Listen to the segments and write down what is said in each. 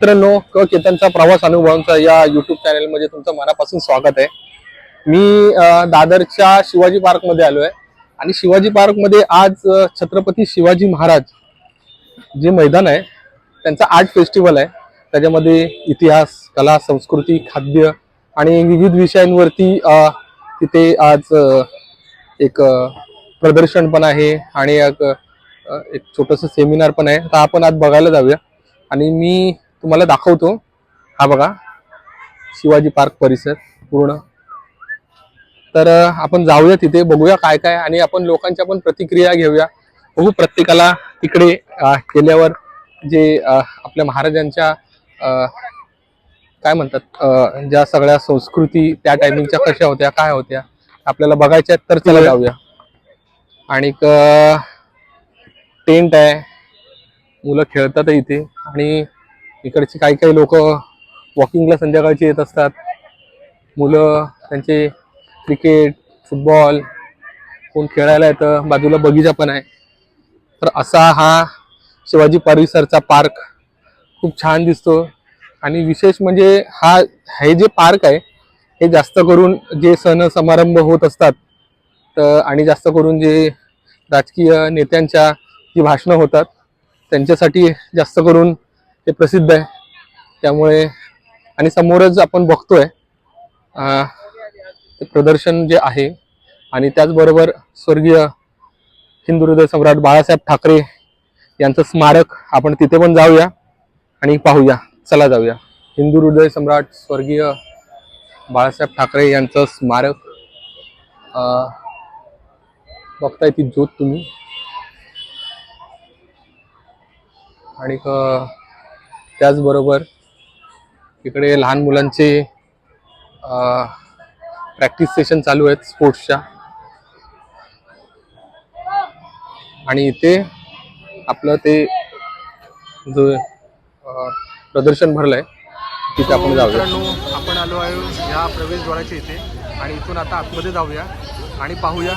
मित्रांनो क केतनचा प्रवास अनुभवांचा या युट्यूब चॅनलमध्ये तुमचं मनापासून स्वागत आहे. मी दादरच्या शिवाजी पार्कमध्ये आलो आहे आणि शिवाजी पार्कमध्ये आज छत्रपती शिवाजी महाराज जे मैदान आहे त्यांचा आर्ट फेस्टिवल आहे. त्याच्यामध्ये इतिहास कला संस्कृती खाद्य आणि विविध विषयांवरती तिथे आज एक प्रदर्शन पण आहे आणि एक छोटंसं एक सेमिनार पण आहे. तर आपण आज बघायला जाऊया. आणि मी तुम्हाला दाखवतो. हा बघा. शिवाजी पार्क परिसर पूर्ण. तर आपण जाऊया तिथे बघूया काय काय आणि आपण लोकांच्या पण प्रतिक्रिया घेऊया. बघू प्रत्येकाला तिकडे गेल्यावर जे आपल्या महाराजांच्या काय म्हणतात ज्या सगळ्या संस्कृती त्या टायमिंगच्या कशा होत्या काय होत्या आपल्याला बघायच्या आहेत तर चला जाऊया. आणि टेंट आहे. मुलं खेळतात इथे. आणि इकडची काही काही लोक वॉकिंगला संध्याकाळची येत असतात. मुलं त्यांचे क्रिकेट फुटबॉल कोण खेळायला येतं बाजूला बगीचा पण आहे. तर असा हा शिवाजी परिसरचा पार्क खूप छान दिसतो. आणि विशेष म्हणजे हा हे जे पार्क आहे हे जास्त करून जे सण समारंभ होत असतात तर आणि जास्त करून जे राजकीय नेत्यांच्या जी भाषणं होतात त्यांच्यासाठी जास्त करून ते प्रसिद्ध आहे. त्यामुळे आणि समोरच आपण बघतोय ते प्रदर्शन जे आहे आणि त्याचबरोबर स्वर्गीय हिंदू हृदय सम्राट बाळासाहेब ठाकरे यांचं स्मारक आपण तिथे पण जाऊया आणि पाहूया. चला जाऊया. हिंदू हृदय सम्राट स्वर्गीय बाळासाहेब ठाकरे यांचं स्मारक. बघताय ती ज्योत तुम्ही. आणि त्याचबरोबर इकडे लहान मुलांचे प्रॅक्टिस सेशन चालू आहेत स्पोर्ट्सच्या आणि इथे आपलं ते जो प्रदर्शन भरलं आहे तिथे आपण जाऊया. आपण आलो आहे या प्रवेशद्वाराच्या इथे आणि इथून आता आतमध्ये जाऊया आणि पाहूया.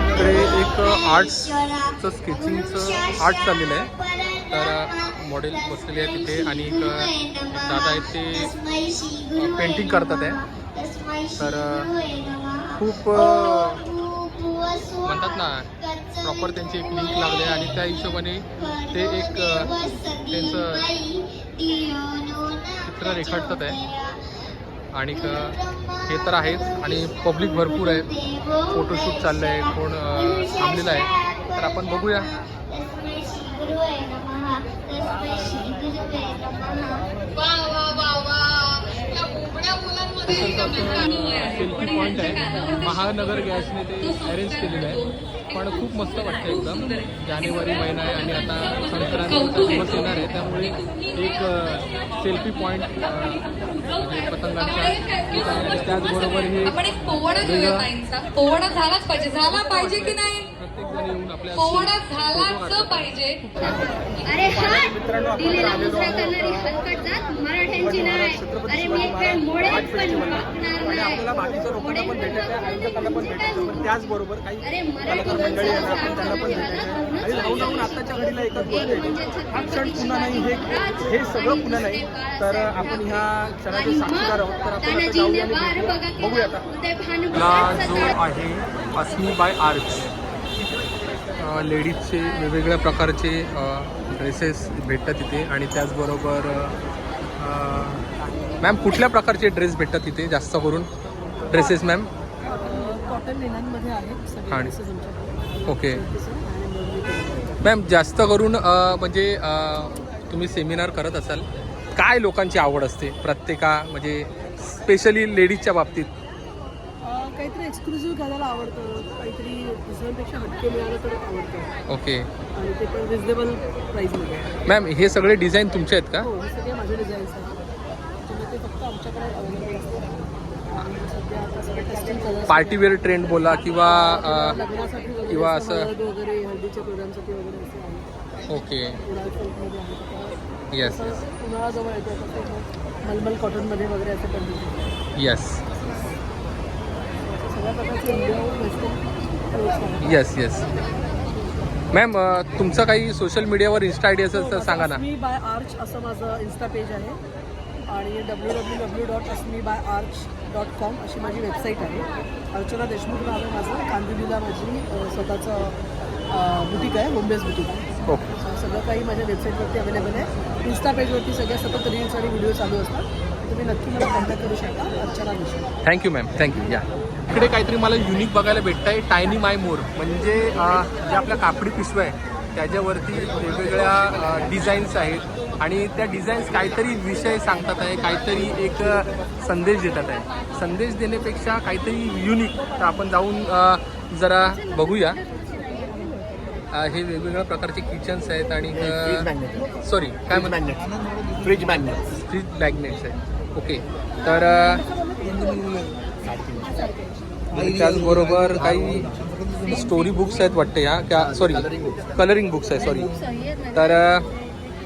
इकडे एक आर्ट्सचं स्केचिंगचं आर्ट चाललेलं आहे. तर मॉडेल बसलेले आहे तिथे आणि एक दादा आहेत ते पेंटिंग करतात आहे. तर खूप म्हणतात ना प्रॉपर त्यांची एक लिंक लागले आणि त्या हिशोबाने ते एक त्यांचं चित्र रेखाटतात आहे. आणि हे तर आहेच आणि पब्लिक भरपूर आहे. फोटोशूट चाललं आहे कोण थांबलेलं आहे. तर आपण बघूया. सेल्फी पॉईंट आहे. महानगर गॅसने ते अरेंज केलेलं आहे. पण खूप मस्त वाटतं एकदम. जानेवारी महिना आहे आणि आता संक्रांतीचा दिवस येणार आहे. त्यामुळे एक सेल्फी पॉईंट पतंगांच्या ठिकाणी. आहे. त्याचबरोबर हे आपण एक पोवाडा घेऊया ताईंचा. पोवाडा झालाच पाहिजे. झाला पाहिजे की नाही? पोवाडा झालाच पाहिजे. अरे हा दिलेला मुजरा करणारी हलकट जात मराठ्यांची नाही अरे मी एक वेळ मोडेल पण वागणार नाही मोडेल पण वागणार नाही म्हणजे काय होईल? त्याचबरोबर काही अरे कलाकार मंडळी येणार आपण त्यांना पण भेटायचं आणि लावून लावून आताच्या घडीला एकच गोष्ट आहे हा क्षण पुन्हा नाही हे हे सगळं पुन्हा नाही. तर आपण ह्या क्षणाचे साक्षीदार आहोत तर आपण आता जाऊया आणि भेटूया. बघूया आता. जो आहे अस्मी बाय आर्च. लेडीजचे वेगवेगळ्या प्रकारचे ड्रेसेस भेटतात तिथे. आणि त्याचबरोबर मॅम कुठल्या प्रकारचे ड्रेस भेटतात तिथे जास्त करून ड्रेसेस मॅम कॉटन लिननमध्ये आहेत आणि-. ओके मॅम जास्त करून म्हणजे तुम्ही सेमिनार करत असाल काय लोकांची आवड असते? प्रत्येका म्हणजे स्पेशली लेडीजच्या बाबतीत? काहीतरी एक्सक्लुझिव्ह घालायला आवडतं. काहीतरी दुसऱ्यांपेक्षा हटके मिळालं तर आवडतं. ओके आणि ते पण रिजनेबल प्राईसमध्ये मॅम हे सगळे डिझाईन तुमचे आहेत का? हो सगळे माझे डिझाईन्स आहेत. आमच्याकडे available testing colours partywear trend बोला किंवा किंवा असं- ओके. येस येतो मग मलमल कॉटनमध्ये वगैरे असे पण येस येस येस मॅम तुमचं काही सोशल मीडियावर इन्स्टा आय डी असेल तर सांगा ना. अस्मी बाय आर्च असं माझं इन्स्टा पेज आहे. आणि W W W dot Asmi by Arch dot com अशी माझी वेबसाईट आहे. अर्चना देशमुख नाव आहे माझं. कांदिवलीला माझी स्वतःचं बुटीक आहे होमबेस बुटीक आहे. ओके So, सगळं काही माझ्या वेबसाईटवरती अवेलेबल आहे. इन्स्टा पेजवरती सगळ्या सतत रील्स आणि व्हिडिओ चालू असतात. तुम्ही नक्की मला कॉन्टॅक्ट करू शकता. Archana Deshmukh. Thank you ma'am thank you या इकडे काहीतरी मला युनिक बघायला भेटत आहे टायनी माय मोर म्हणजे जे आपल्या कापडी पिशव्या आहे त्याच्यावरती वेगवेगळ्या डिझाईन्स आहेत. आणि त्या डिझाईन्स काहीतरी विषय सांगतात आहे काहीतरी एक संदेश देतात आहे. संदेश देण्यापेक्षा काहीतरी युनिक तर आपण जाऊन जरा बघूया. हे वेगवेगळ्या प्रकारचे किचन्स आहेत आणि सॉरी काय म्हणतात फ्रीज मॅग्नेट फ्रीज मॅग्नेट्स आहेत. ओके तर त्याचबरोबर काही स्टोरी बुक्स आहेत वाटते ह्या क्या सॉरी कलरिंग बुक्स आहे सॉरी तर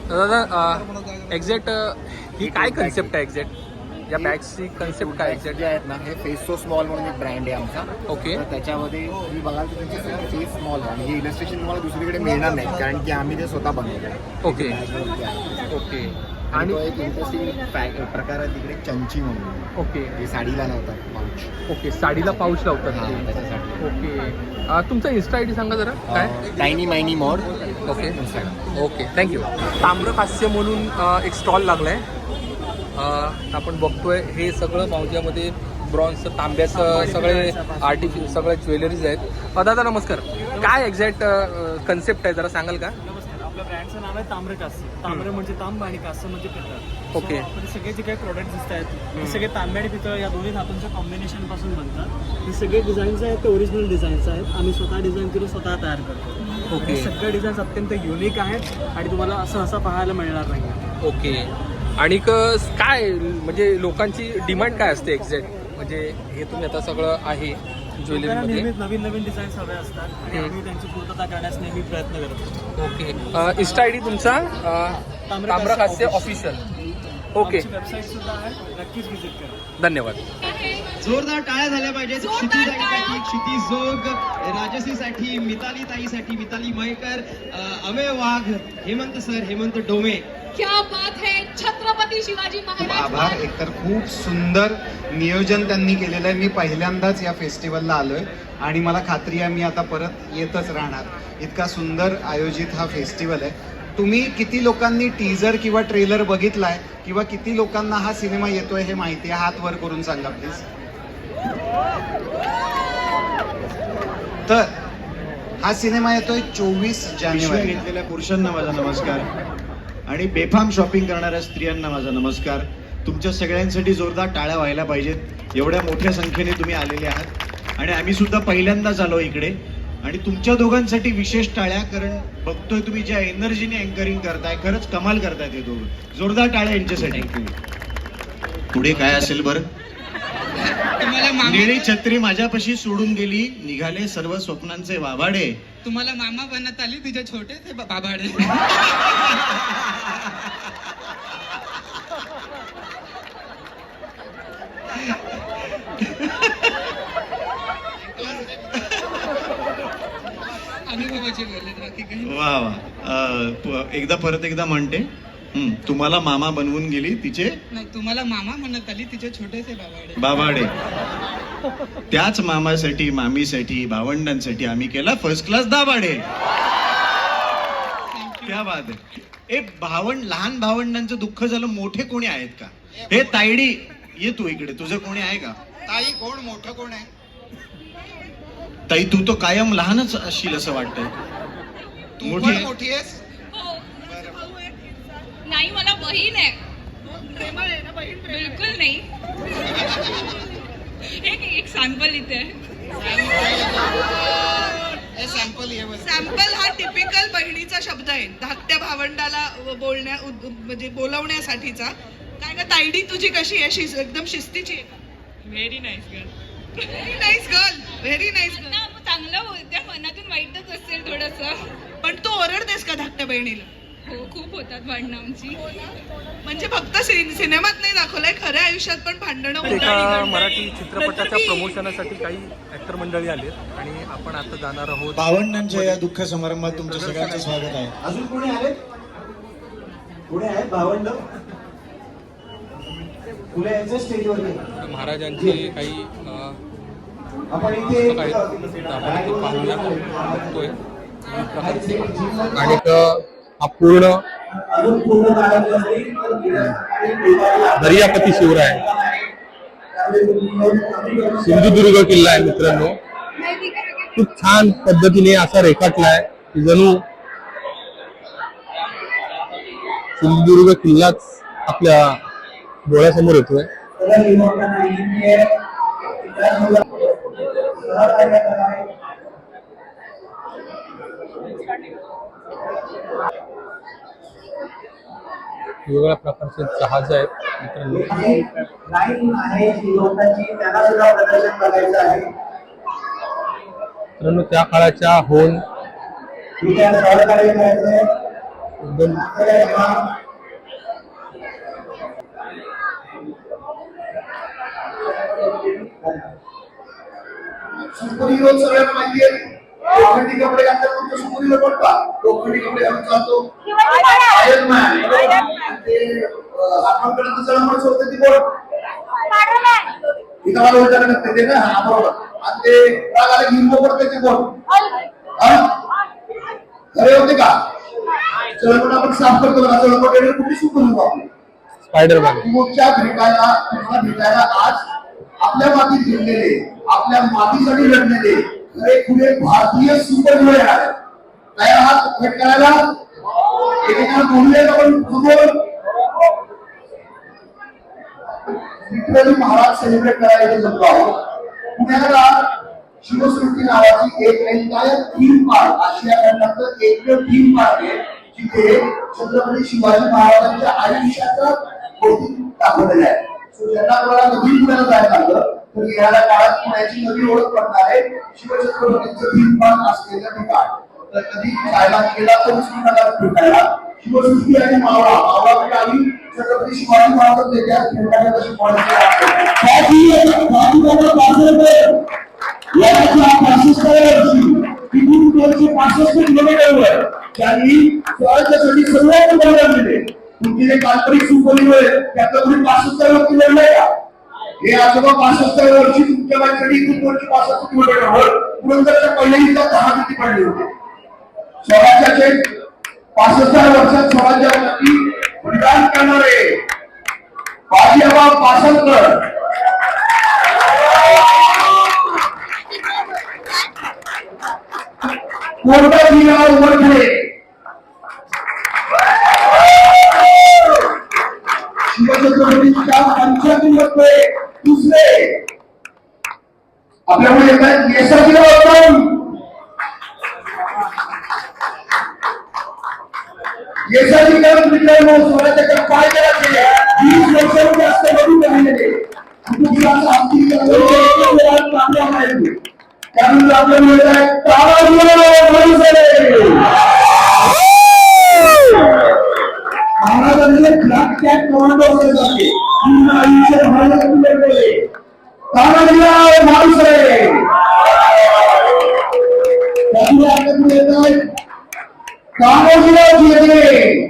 दादा एक्झॅक्ट ही काय कन्सेप्ट आहे एक्झॅक्ट या बॅग्सची कन्सेप्ट काय एक्झॅक्ट जे आहेत ना हे फेस सो स्मॉल म्हणून एक ब्रँड आहे आमचा. ओके त्याच्यामध्ये तुम्ही बघाल तर त्यांचे फेस स्मॉल आहे. आणि हे इलस्ट्रेशन तुम्हाला दुसरीकडे मिळणार नाही कारण की आम्ही ते स्वतः बनवलं आहे ओके ओके आणि तो आणि एक इंटरेस्टिंग प्रकार आहे तिकडे चंची म्हणून. ओके. जे साडीला लावतात पाऊच ओके साडीला पाऊच लावतात ते. त्याच्यासाठी. ओके. अ, तुमचा इन्स्टा आय डी सांगा जरा. काय? Tiny miny mod okay. Okay thank you Tamrahasya म्हणून अ, एक स्टॉल लागलाय. अ, आपण बघतोय हे सगळं मावज्यामध्ये ब्रॉन्झचं तांब्याचं सगळे आर्टिफि सगळे ज्वेलरीज आहेत. अ, दादा नमस्कार. काय एक्झॅक्ट कन्सेप्ट आहे जरा सांगाल का? आपल्या ब्रँडचं नाव आहे ताम्र कास्य ताम्र म्हणजे तांब आणि कास्य म्हणजे पितळ. ओके. सगळे जे काही प्रोडक्ट दिसत आहेत सगळे तांबे आणि पितळ या दोन्ही धातूंच्या कॉम्बिनेशनपासून बनतात. हे सगळे डिझाईन्स आहेत ते ओरिजिनल डिझाईन्स आहेत. आम्ही स्वतः डिझाईन करून स्वतः तयार करतो. ओके. हे सगळे डिझाईन्स अत्यंत युनिक आहेत आणि तुम्हाला असं असं पाहायला मिळणार नाही. ओके. आणि काय म्हणजे लोकांची डिमांड काय असते एक्झॅक्ट म्हणजे हे तुम्ही आता सगळं आहे. नेहमीच नवीन नवीन डिझाईन्स हवे असतात आणि हम्म. आम्ही त्यांची पूर्तता करण्यास नेहमी प्रयत्न करतो ओके. इन्स्टा आय डी तुमचा? अ, ताम्रहास्य ऑफिशियल ओके. वेबसाईट सुद्धा आहे. नक्कीच व्हिजिट करा. धन्यवाद. जोरदार टाळ्या झाल्या पाहिजेत. क्षितिजाईसाठी क्षिती जोग राजसीसाठी मिताली ताईसाठी मिताली मयकर अमेय वाघ हेमंत सर हेमंत डोमे. क्या बात है छत्रपती शिवाजी खूप महाराज आभार. एकतर खूप सुंदर नियोजन त्यांनी केलेलं आहे. मी पहिल्यांदाच या फेस्टिवलला आलोय. आणि मला खात्री आहे मी आता परत येतच राहणार. इतका सुंदर आयोजित हा फेस्टिवल आहे. तुम्ही किती लोकांनी टीजर किंवा ट्रेलर बघितलाय? किंवा किती लोकांना हा सिनेमा येतोय हे माहिती आहे? हात वर करून सांगा प्लीज तर हा सिनेमा येतोय चोवीस जानेवारी. घेतलेल्या पुरुषांना माझा नमस्कार. आणि बेफाम शॉपिंग करणाऱ्या स्त्रियांना माझा नमस्कार. तुमच्या सगळ्यांसाठी जोरदार टाळ्या व्हायला पाहिजेत. एवढ्या मोठ्या संख्येने तुम्ही आलेले आहात. आणि आम्ही सुद्धा पहिल्यांदाच आलो इकडे. आणि तुमच्या दोघांसाठी विशेष टाळ्या कारण बघतोय तुम्ही ज्या एनर्जीने अँकरिंग करताय खरंच कमाल करताय ते दोघं. जोरदार टाळ्या यांच्यासाठी. पुढे काय असेल बरं? निळी छत्री माझ्यापाशी सोडून गेली. निघाले सर्व स्वप्नांचे वाभाडे. तुम्हाला मामा बनत आली तुझे छोटे ते बाबाडे वा वा. एकदा परत एकदा म्हणते. तुम्हाला मामा बनवून गेली तिचे नाही तुम्हाला मामा म्हणत आली तिचे छोटेसे बाबाडे. बाबाडे. त्याच मामासाठी मामीसाठी भावंडांसाठी आम्ही केला फर्स्ट क्लास दाबाडे क्या बात आहे. ए भावंड लहान भावंडांचं दुःख झालं मोठे कोणी आहेत का? हे तायडी ये तू इकडे. तुझं कोणी आहे का? ताई कोण? मोठं कोण आहे? ताई तू तो कायम लहानच असशील असं वाटतंय. मोठी? मोठी आहेस? नाही मला बहीण आहे. बिलकुल नाही. एक एक सॅम्पल इथे. हे सॅम्पल. सॅम्पल हा टिपिकल बहिणीचा शब्द आहे. धाकट्या भावंडाला बोलण्या म्हणजे बोलवण्यासाठीचा. काय का तायडी तुझी कशी आहे? शिस एकदम शिस्तीची very nice girl very nice girl very nice girl चांगलं बोलते मनातून वाईटच असेल थोडस. पण तू ओरडतेस का धाकट्या बहिणीला? हो खूप होतात भांडणं आमची. म्हणजे फक्त सिन- सिनेमात नाही दाखवलंय खऱ्या आयुष्यात पण भांडणं होतात. मराठी चित्रपटाच्या प्रमोशनासाठी काही ऍक्टर मंडळी आलेत आणि आपण आता जाणार आहोत. बावन्नांच्या या दुःख समारंभात तुमच्या सगळ्यांचं स्वागत आहे. अजून कोणी आले पुढे आहेत? भावंड पुढे यायचं स्टेजवरती? महाराजांची काही अ, आपण इथे पुस्तकं आहेत. आपण इथे पाहूया बघतोय. आणि अपूर्ण पूर्ण अजून पूर्ण दर्यापती शिवराय सिंधुदुर्ग किल्ला आहे मित्रांनो. खूप छान पद्धतीने असा रेखाटलाय की जणू सिंधुदुर्ग किल्लाच आपल्या डोळ्यासमोर येतोय. वेगवेगळ्या प्रकारचे जहाज आहेत मित्रांनो. मित्रांनो त्या काळाच्या होऊन तिथे सगळ्यांना माहिती आहे लोखंडी कपडे घातल्यावर तुमचं सुपुरीला पडता? लोखंडी कपडे घालून चालतो. आयर्न मॅन ते इथं मला ना हा बरोबर. आणि पडते? खरे होते का? आपण साफ करतो कुठे भेटायला तुम्हाला भेटायला आज आपल्या मातीत घेतलेले आपल्या मातीसाठी लढलेले खरे खुले भारतीय सुपर आहे. तयार आहात भेट करायला? एकेकाला बोलले आपण? समोर लिटरली महाराज सेलिब्रेट करायला जमलो आहोत. पुण्याला शिवसृष्टी नावाची एक एंटायर थीम पार्क आशिया खंडातलं एकमेव थीम पार्क आहे जिथे छत्रपती शिवाजी महाराजांच्या आयुष्याचा गोष्टी दाखवलेल्या आहे. सो ज्यांना कोणाला नवीन पुण्याला जायला लागलं तर येणाऱ्या काळात पुण्याची नवी ओळख पडणार आहे. शिवछत्रपतींचं थीम पार्क असलेलं ठिकाण. तर कधी जायला गेला तर नका भेटायला शिवसृष्टी आणि मावळा. मावळा म्हणजे आम्ही छत्रपती शिवाजी महाराज त्याच्या खेळण्याच्या शिकवण्याचे याच्या तिथून दोनशे पासष्ट किलोमीटरवर त्यांनी स्वराज्यासाठी सर्वात बलिदान दिले जे काल्पनिक का? हे आजोबा पासष्ट वर्षी तुमच्या बाईकडे इथून वर्षी पासष्ट किलोमीटरवर पुरंदरच्या पहिल्या युद्धात दहा किती पडले होते. स्वराज्याचे पासष्ट वर्षात स्वराज्यासाठी बलिदान करणारे बाजीराव पासष्टकर कोणताजीराव वरखडे शिवछत्रपतीच्या पंचायतीमध्ये दुसरे आपल्याकडे येत आहेत केसरजीराव उत्तम कामोजीराव जेगे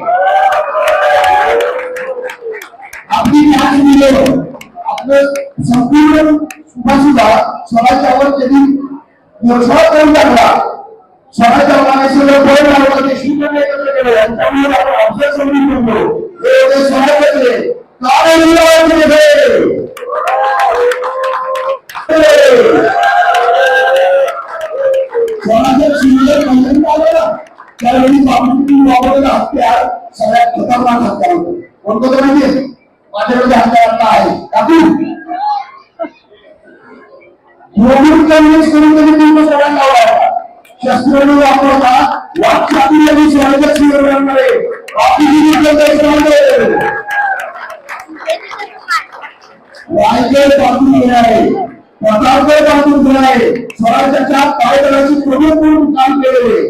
आपली मॅच दिलं आपलं संपूर्ण सुभाषुभा स्वराज्यावर त्यांनी व्यवसाय करून टाकला स्वराज्या माणसाला बळ लावला ते शिवकाने एकत्र केलं आणि त्यामुळे आपण अफजल समजून म्हणतो हे एवढे स्वराज्यातले कामोजीराव जेगे स्वराज्यात शिवराय पहिल्यांदा आला त्यावेळी बापूंनी वापरलेला हत्यार सगळ्यात खतरनाक हत्यार होतं कोणतं तर माहितीये माझ्याकडे हत्यार आता आहे काकू मोडून कन्व्हिन्स करून त्यांनी पूर्ण सगळ्यात लावला होता शस्त्र न वापरता वाक्यातून यांनी स्वराज्यात शिवर आणणारे बापूजी रायगड बांधून घेणारे प्रतापगड बांधून घेणारे स्वराज्याच्या पायदळाची प्रमुख म्हणून काम केलेले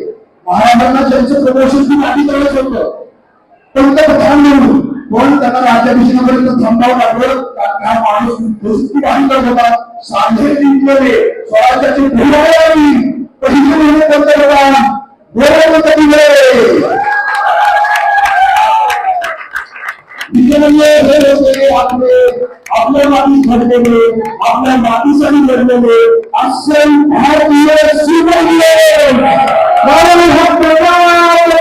महाराजांना त्यांचं प्रमोशन आधी करायचं होतं. पंतप्रधान म्हणून पण त्यांना राज्याभिषेकापर्यंत थांबावं लागलं. कारण माणूस खूप आनंद होता. सांधे जिंकले स्वराज्याचे भूभागावी पहिले म्हणजे पंतप्रधान म्हणजे आपले आपल्या मातीत घडलेले आपल्या मातीसाठी घडलेले असे भारतीय शिवले म्हणून हा प्रकाश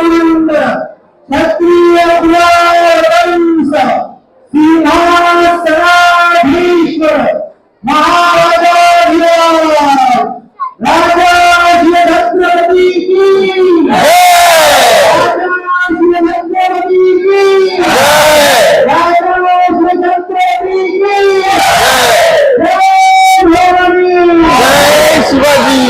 क्षत्रिय कुलवंश सिंहासनाधीश महाराजाधिराज राजाजी छत्रपती की राजाजी छत्रपती की राजाजी छत्रपती की जय भवानी जय शिवाजी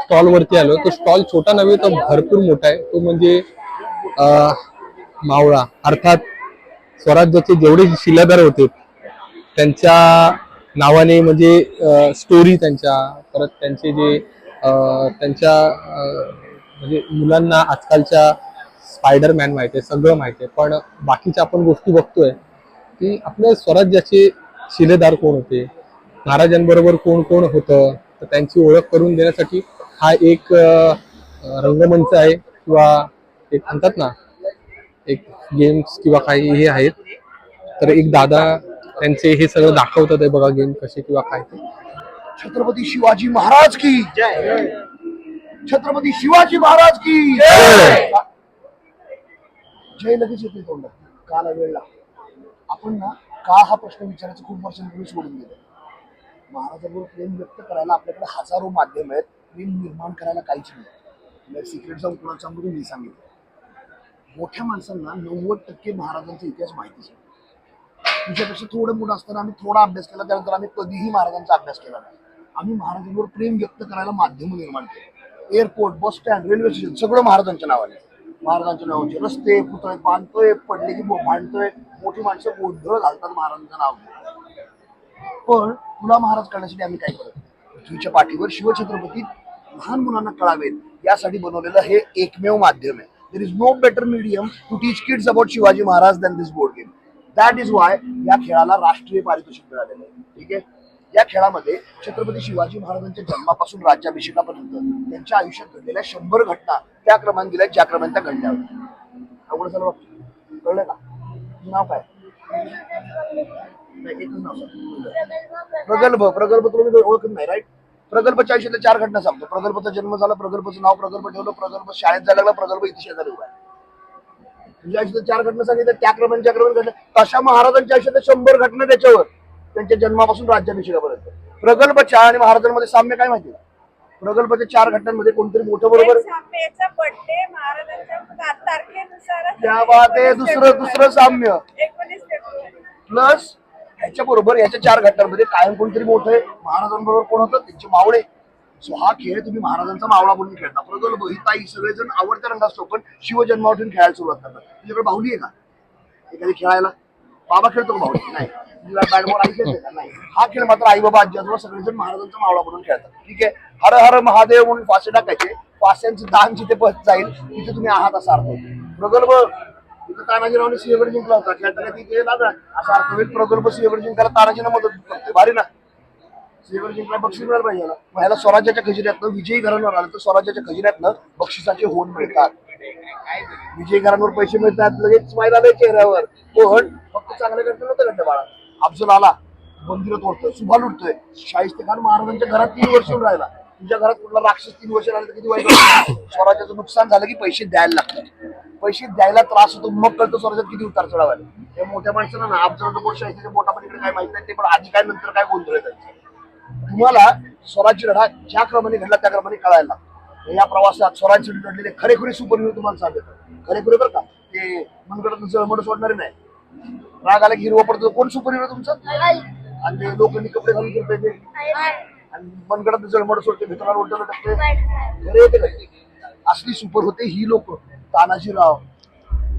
स्टॉल वरती आलो तो स्टॉल छोटा नव्हे तो भरपूर मोठा आहे. तो म्हणजे मावळा. अर्थात स्वराज्याचे जेवढे शिलादार होते त्यांच्या नावाने म्हणजे स्टोरी त्यांच्या परत त्यांचे जे त्यांच्या म्हणजे मुलांना आजकालच्या स्पायडरमॅन माहिती आहे सगळं माहिती आहे. पण बाकीच्या आपण गोष्टी बघतोय की आपल्या स्वराज्याचे शिलेदार कोण होते? महाराजांबरोबर कोण कोण होतं? तर त्यांची ओळख करून देण्यासाठी हा एक रंगमंच आहे किंवा एक म्हणतात ना एक गेम्स किंवा काही हे आहेत. तर एक दादा त्यांचे हे सगळं दाखवतात आहे बघा गेम कसे किंवा काय ते. छत्रपती शिवाजी महाराज की जय. छत्रपती शिवाजी महाराज की जय. जय लगेच येते तोंडात. काला वेळला. आपण ना का हा प्रश्न विचारायचा खूप वर्षांपूर्वी सोडून दिलं. महाराजांवर प्रेम व्यक्त करायला आपल्याकडे हजारो माध्यम आहेत. प्रेम निर्माण करायला काहीच नाही. सिक्रेट जाऊन कुणाला सांगून मी सांगितलं मोठ्या माणसांना नव्वद टक्के महाराजांचा इतिहास माहितीच आहे तुझ्यापेक्षा थोडं मोठं असताना आम्ही थोडा अभ्यास केला त्यानंतर आम्ही कधीही महाराजांचा अभ्यास केला नाही. आम्ही महाराजांवर प्रेम व्यक्त करायला माध्यम निर्माण केले. Airport bus stand railway station सगळं महाराजांच्या नावाने. महाराजांच्या नावाचे रस्ते पुतळे बांधतोय पडले की भांडतोय. मोठी माणसं गोंधळ घालतात महाराजांचं नाव पण तुला महाराज करण्यासाठी आम्ही काय करतो पृथ्वीच्या पाठीवर शिवछत्रपती लहान मुलांना कळावेत. यासाठी बनवलेलं हे एकमेव माध्यम आहे. There is no better medium to teach kids about Shivaji Maharaj than this board game that is why या खेळाला राष्ट्रीय पारितोषिक मिळालेलं आहे. ठीक आहे? या खेळामध्ये छत्रपती शिवाजी महाराजांच्या जन्मापासून राज्याभिषेकापर्यंत त्यांच्या आयुष्यात घडलेल्या शंभर घटना त्या क्रमाने दिल्या ज्या क्रमाने त्या घडल्या होत्या. अवघड झालं वाटतं कळलं का? नाव काय? एकच नाव प्रगल्भ. प्रगल्भ तुला मी ओळखत नाही राईट प्रगल्भच्या आयुष्यातल्या चार घटना सांगतो. प्रगल्भचा जन्म झाला प्रगल्भचं नाव प्रगल्भ ठेवलं प्रगल्भ शाळेत जायला लागला प्रगल्भ इथे शेजारी उभा आहे. तुझ्या आयुष्यात चार घटना सांगितल्या त्या क्रमाने ज्या क्रमाने घडल्या तशा महाराजांच्या आयुष्यात शंभर घटना त्याच्यावर त्यांच्या जन्मापासून राज्याभिषेकापर्यंत. प्रगल्भच्या आणि महाराजांमध्ये साम्य काय माहिती प्रगल्भच्या चार घटनांमध्ये कोणतरी मोठं बरोबर त्या दुसरं दुसरं साम्य. प्लस ह्याच्या बरोबर याच्या चार घटनांमध्ये कायम कोणतरी मोठं आहे. महाराजांबरोबर कोण होतं? त्यांचे मावळे. सो हा खेळ तुम्ही महाराजांचा मावळा म्हणून खेळता. प्रगल्भ ही ताई सगळेजण आवडत्या रंग असतो पण शिवजन्मावटून खेळायला सुरुवात करतात. तुझ्याकडे बाहुली आहे का? एखादी खेळायला? बाबा खेळतो का बाहुली नाही. आई खेळते का? नाही. हा खेळ मात्र आई बाबा आजी आजोबा सगळेजण महाराजांचा मावळा म्हणून खेळतात. ठीक आहे? हर हर महादेव म्हणून फासे टाकायचे. फास्यांचं दान जिथे पत जाईल तिथे तुम्ही आहात असा अर्थ प्रगल्भ तिथं तानाजीरावने सिंहगड जिंकला होता. खेळताना तिथे लागला. असा अर्थ प्रकल्प सिंहगड जिंकायला तानाजीनं मदत करते भारी ना? सिंहगड जिंकला बक्षीस मिळालं पाहिजे याला. मग ह्याला स्वराज्याच्या खजिन्यातनं विजयी घरांवर आलं तर स्वराज्याच्या खजिन्यातनं बक्षिसाचे होऊन मिळतात. विजयी घरांवर पैसे मिळतात लगेच स्माईल आले चेहऱ्यावर. पण फक्त चांगलं करतो नव्हतं घडलं बाळा. अफजल आला. मंदिरात ओढतोय सुभा लुटतोय शाहिस्ते खान महाराजांच्या घरात तीन वर्ष राहिला. तुझ्या घरात कुठला राक्षस तीन वर्ष राहिला तर किती वाईट. स्वराज्याचं नुकसान झालं की पैसे द्यायला लागतात. पैसे द्यायला त्रास होतो मग कळतं स्वराज्यात किती उतार चढावा आहे. हे मोठ्या माणसाला ना अफजलचं गोष्ट शाहिस्तेच्या मोठा पलीकडे काय माहीत नाही ते पण आधी काय नंतर काय गोंधळ आहे त्यांचं. तुम्हाला स्वराज्य लढा ज्या क्रमाने घडला त्या क्रमाने कळायला लागतं. या प्रवासात स्वराज्य लढलेले खरेखुरे सुपरहिरो तुम्हाला सांगतो खरेखुरे बरं का ते मनगडात जळमड सोडणारे नाही. राग आला की हिरवा पडतो. कोण सुपरहिरो तुमचं? आणि ते लोकांनी कपडे घालून फिरताय ते. आणि मनगडात जळमड सोडते भितरावर उलटं टाकते? असली सुपर होते ही लोक. तानाजीराव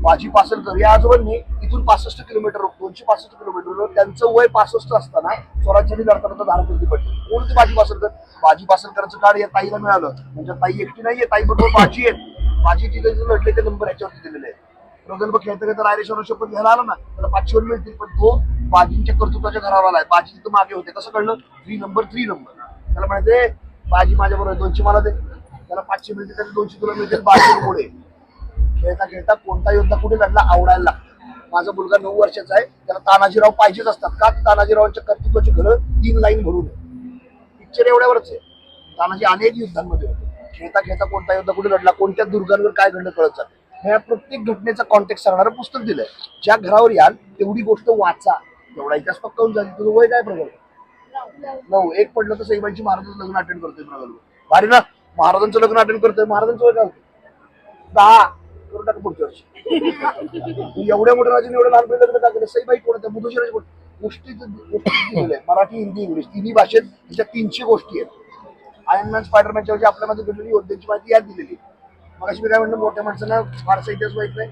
बाजी पासलकर. या आजोबांनी इथून पासष्ट किलोमीटर दोनशे पासष्ट किलोमीटर त्यांचं वय पासष्ट असताना स्वराज्याने लढताना धारपती पडली. कोण ते बाजी पासलकर? बाजी पासलकरचं कार्ड या ताईला मिळालं. म्हणजे ताई एकटी नाहीये ताई बरोबर बाजी आहेत. बाजीची त्यांचे लढले ते नंबर याच्यावरती दिलेले आहेत. प्रगल्भ खेळता खेळता रायरेश्वर शपथ घ्यायला आला ना त्याला पाचशे वर मिळतील पण तो बाजींच्या कर्तृत्वाच्या घरावर आलाय. बाजी तिथं मागे होते कसं कळलं? थ्री नंबर थ्री नंबर त्याला म्हणायचे बाजी माझ्या बरोबर दोनशे मला दे. त्याला पाचशे मिळते त्याला दोनशे तुला मिळतील बाजी पुढे. खेळता खेळता कोणता योद्धा कुठे त्यांना आवडायला लागतो. माझा मुलगा नऊ वर्षाचा आहे त्याला तानाजीराव पाहिजेच असतात का? तानाजीरावांच्या कर्तृत्वाची घरं तीन लाईन भरून पिक्चर एवढ्यावरच आहे. तानाजी अनेक युद्धांमध्ये होते. खेळता खेळता कोणता योद्धा कुठे लढला कोणत्या दुर्गांवर काय घडलं कळत जातं ह्या प्रत्येक घटनेचा कॉन्टॅक्ट सांगणारं पुस्तक दिलंय. ज्या घरावर याल तेवढी गोष्ट वाचा. तेवढा इतिहास पक्का होऊन जाईल. तुझं वय काय प्रगल्भ? नऊ. एक पडलं तर सईबाईंची महाराजांचं लग्न अटेंड करतोय प्रगल्भ. भारी ना? महाराजांचं लग्न अटेंड करतोय. महाराजांचं वय काय होतं? दहा. करून टाका पुढच्या वर्षी. एवढ्या मोठ्या राजाने एवढ्या लहान लग्न का केलं? सईबाई कोण त्या बुधुशी कोण? गोष्टी मराठी हिंदी इंग्लिश. तिन्ही भाषेत तिच्या तीनशे गोष्टी आहेत. आयर्नमॅन स्पायडरमॅनच्या वरची आपल्या मध्ये घडलेली योद्ध्यांची माहिती यात दिलेली मग अशी मी काय म्हणलं मोठ्या माणसांना फारसा इतिहास माहीत नाही.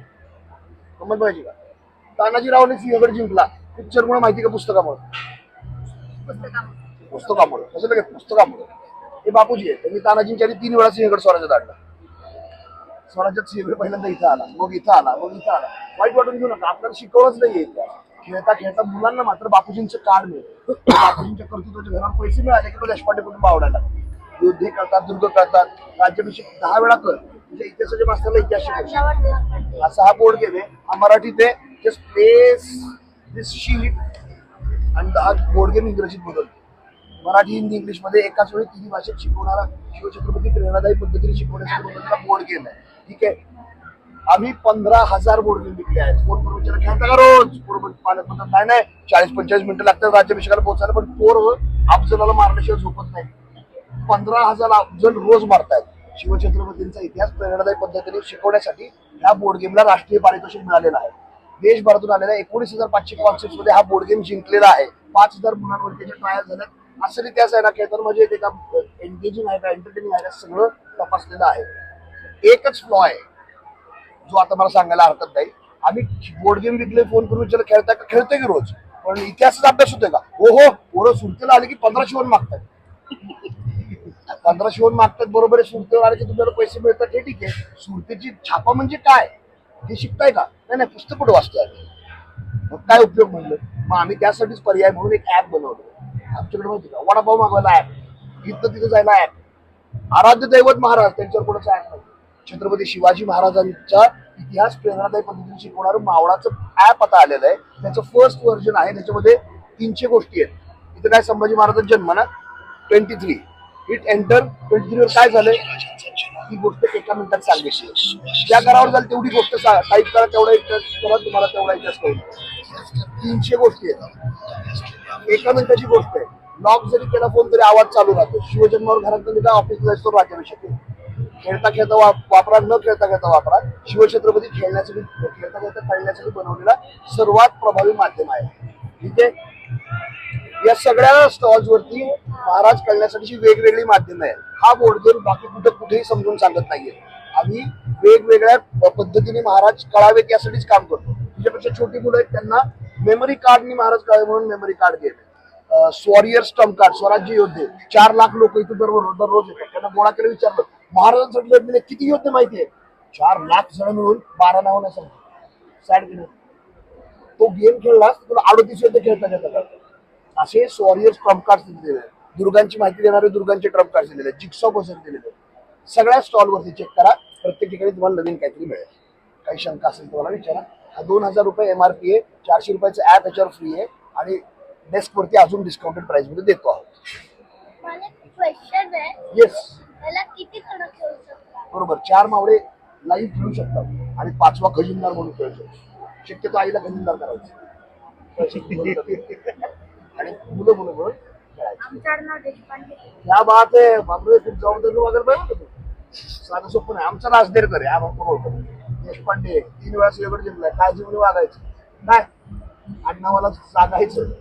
गमत पाहिजे का? तानाजीरावने सिंहगड जिंकला. पिक्चरमुळे माहिती का पुस्तकामुळे? पुस्तकामुळं. कसं लगेच? पुस्तकामुळं. हे बापूजी आहे त्यांनी तानाजींच्या आधी तीन वेळा सिंहगड स्वराज्यात आणला स्वराज्यात सिंहगड पहिल्यांदा इथं आला. मग इथं आला. मग इथं आला. वाईट वाटून घेऊ नका. आपल्याला शिकवलंच नाहीये इतिहास. खेळता खेळता मुलांना मात्र बापूजींचं कार्ड मिळतं बापूजींच्या कर्तृत्वाच्या घरात पैसे मिळाले की तो देशपांडे कुटुंब आवडायला युद्धे करतात दुर्ग करतात. राज्याभिषेक दहा वेळा कर. म्हणजे इतिहासाच्या मास्तरला इतिहास शिकायचा असा हा बोर्ड गेले हा मराठी ते जस्ट प्लेस दिस शीट आणि आज बोर्ड गेम इंग्रजीत बदलतो. मराठी हिंदी इंग्लिशमध्ये एकाच वेळी तिन्ही भाषेत शिकवणारा शिवछत्रपती प्रेरणादायी पद्धतीने शिकवण्याचा बोर्ड गेम आहे. ठीक आहे? आम्ही पंधरा हजार बोर्ड गेम विकले आहेत. फोन करून विचारा. खेळता का रोज? बरोबर पाण्यात म्हणतात नाही नाही. चाळीस पंचेचाळीस मिनिटं लागतात राज्याभिषेकाला पोहोचायला पण पोर अफजलाला मारण्याशिवाय झोपत नाही पंधरा हजार अफजल रोज मारतायत. शिवछत्रपतींचा इतिहास प्रेरणादायी पद्धतीने शिकवण्यासाठी ह्या बोर्ड गेमला राष्ट्रीय पारितोषिक मिळालेलं आहे. देशभरातून आलेल्या एकोणीस हजार पाचशे कॉन्सेप्टमध्ये हा बोर्ड गेम जिंकलेला आहे. पाच हजार मुलांवर त्याचे ट्रायल झाल्यात असं इतिहास आहे ना खेळताना म्हणजे ते का एंगेजिंग आहे का एंटरटेनिंग आहे का सगळं तपासलेलं आहे. एकच फ्लॉ आहे जो आता मला सांगायला हरकत नाही. आम्ही बोर्ड गेम विकले फोन करून विचारलं खेळताय का? खेळतोय की रोज? पण इतिहासाचा अभ्यास होतोय का? हो हो पोरं सुरतेला आले की पंधरा वन मागतात. पंधरा वन मागतात बरोबर आहे सुरतेवर आले की तुम्हाला पैसे मिळतात. हे ठीक आहे. सुरतेची छापा म्हणजे काय? हे शिकताय का? नाही नाही पुस्तक कुठं वाचतोय आम्ही. मग काय उपयोग म्हणलं? मग आम्ही त्यासाठीच पर्याय म्हणून एक ऍप बनवलं. आमच्याकडे माहिती का? वडापाव मागवायला ऍप इथं तिथं जायला ऍप आराध्य दैवत महाराज त्यांच्यावर कोणाचं ऍप नाही. छत्रपती शिवाजी महाराजांचा इतिहास प्रेरणादायी पद्धतीने शिकवणारं मावळाचं ऍप आता आलेलं आहे. त्याचं फर्स्ट व्हर्जन आहे. त्याच्यामध्ये तीनशे गोष्टी आहेत. इथं काय संभाजी महाराजांचा जन्म ना? Twenty three it enter twenty थ्रीवर काय झालंय? ही गोष्ट एका मिनिटात सांगायची ज्या घरावर जाईल तेवढी गोष्ट टाईप करा तेवढा इंटरेस्ट करा तुम्हाला तेवढा इंटरेस्ट होईल. तीनशे गोष्टी आहेत. एका मिनिटाची गोष्ट आहे. लॉक जरी केला फोन तरी आवाज चालू राहतो. शिवजन्मावर घरात काय ऑफिसला जायचो राज्याभिषेक शकेल. खेळता खेळता वापरा न खेळता खेळता वापरा. शिवछत्रपती खेळण्यासाठी खेळता खेळता खेळण्यासाठी बनवलेला सर्वात प्रभावी माध्यम आहे. ठीक आहे? या सगळ्या स्टॉल्सवरती महाराज कळण्यासाठी वेगवेगळी माध्यम आहे हा बोर्ड बाकी कुठं कुठेही समजून सांगत नाहीये. आम्ही वेगवेगळ्या पद्धतीने महाराज कळावेत यासाठीच काम करतो. तुझ्यापेक्षा छोटी मुलं आहेत त्यांना मेमरी कार्डनी महाराज कळावे म्हणून मेमरी कार्ड घेत स्वॉरियर स्टम्प कार्ड स्वराज्य योद्धे. चार लाख लोक इथं दररोज दररोज येतात. त्यांना गोळा केलं विचारलं. महाराजांसाठी लढलेले किती योद्धे माहिती आहे चार लाख जण मिळून बारा नाव नाही सांगतो सॅड गेम तो गेम खेळलास तुला अडोतीस योद्धे खेळता येतात असे स्वॉरियर स्टम्प कार्ड दिलेले आहेत. दुर्गांची माहिती देणारे दुर्गांचे ट्रम्प कार्ड दिलेले आहेत. जिक्सॉ बसत दिलेले आहेत. सगळ्या स्टॉलवरती चेक करा. प्रत्येक ठिकाणी तुम्हाला नवीन काहीतरी मिळेल. काही शंका असेल तुम्हाला विचारा. हा दोन हजार रुपये एम आर पी आहे. चारशे रुपयाचं ऍप याच्यावर फ्री आहे. आणि डेस्कवरती अजून डिस्काउंटेड प्राइसमध्ये देतो आहोत. मला क्वेश्चन आहे. येस खेळू बरोबर. चार मावळे लाईव्ह खेळू शकतात. आणि पाचवा खजिनदार म्हणून खेळतो शक्यतो आईला खजिनदार करायचं. आणि मुलं मुलं म्हणून आमचं नाव देशपांडे. क्या बात आहे बापरे खूप जबाबदारी वगैरे साधं सोपं नाही. आमचा नाचदेरकर आहे आम्हाला नाही. देशपांडे तीन वेळा सिलेबट जिंकलाय काय जीवन वागायचं? काय? अण्णावाला सांगायचं.